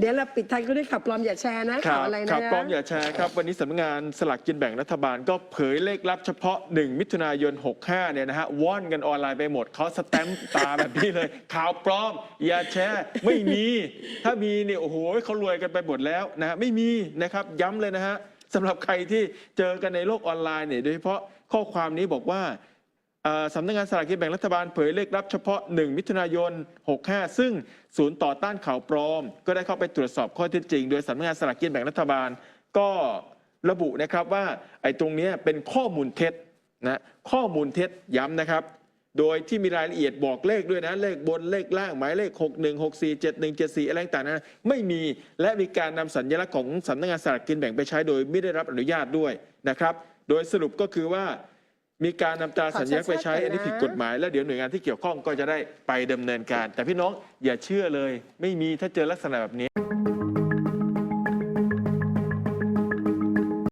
เดี๋ยวเราปิดท้ายก็ด้วยขับปลอมอย่าแชร์นะคข่ารัวบอะไรครันะบป้อมอย่าแชร์ครับวันนี้สำนักงานสลากกินแบ่งรัฐบาลก็เผยเลขลับเฉพาะ 1 มิถุนายน 65 เนี่ยนะฮะว่อนกันออนไลน์ไปหมดเขาสแตมป์ตาแบบนี้เลย ข่าวปลอมอย่าแชร์ไม่มี ถ้ามีเนี่ยโอ้โหเขารวยกันไปหมดแล้วนะฮะไม่มีนะครับย้ำเลยนะฮะสำหรับใครที่เจอกันในโลกออนไลน์เนี่ยโดยเฉพาะข้อความนี้บอกว่าเอ่อ สำนักงานสลากกินแบ่งรัฐบาลเผยเลขลับเฉพาะ 1 มิถุนายน 65 ซึ่งศูนย์ต่อต้านข่าวปลอม ก็ได้เข้าไปตรวจสอบข้อเท็จจริง โดยสำนักงานสลากกินแบ่งรัฐบาล ก็ระบุนะครับว่าไอ้ตรงนี้เป็นข้อมูลเท็จนะข้อมูลเท็จย้ำนะครับ โดยที่มีรายละเอียดบอกเลขด้วยนะเลขบนเลขล่างหมายเลข 6 1 6 4 7 1 7 4 อะไรต่างๆนะไม่มีและมีการนำสัญลักษณ์ของสำนักงานสลากกินแบ่งไปใช้โดยไม่ได้รับอนุญาตด้วยนะครับ โดยสรุปก็คือว่า มีการนำตราสัญลักษณ์ไปใช้ อันนี้ผิดกฎหมาย แล้วเดี๋ยวหน่วยงานที่เกี่ยวข้องก็จะได้ไปดำเนินการ แต่พี่น้องอย่าเชื่อเลย ไม่มีถ้าเจอลักษณะแบบนี้